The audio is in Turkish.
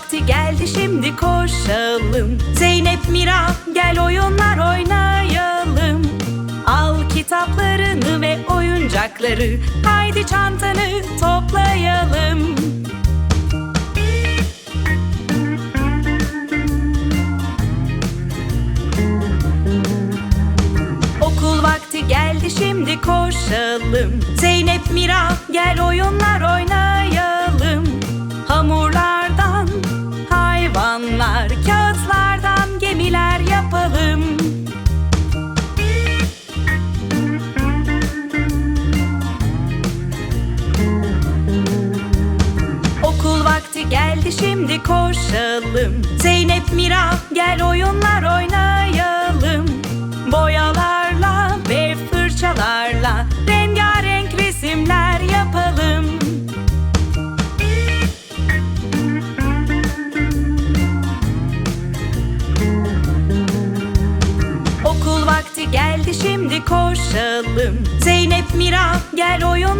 vakti geldi şimdi koşalım. Zeynep Mira gel oyunlar oynayalım. Al kitaplarını ve oyuncakları Haydi çantanı toplayalım. Okul vakti geldi şimdi koşalım. Zeynep Mira geldi şimdi koşalım. Zeynep Mira gel oyunlar oynayalım. Boyalarla ve fırçalarla Rengarenk resimler yapalım. Okul vakti geldi şimdi koşalım. Zeynep Mira gel oyunlar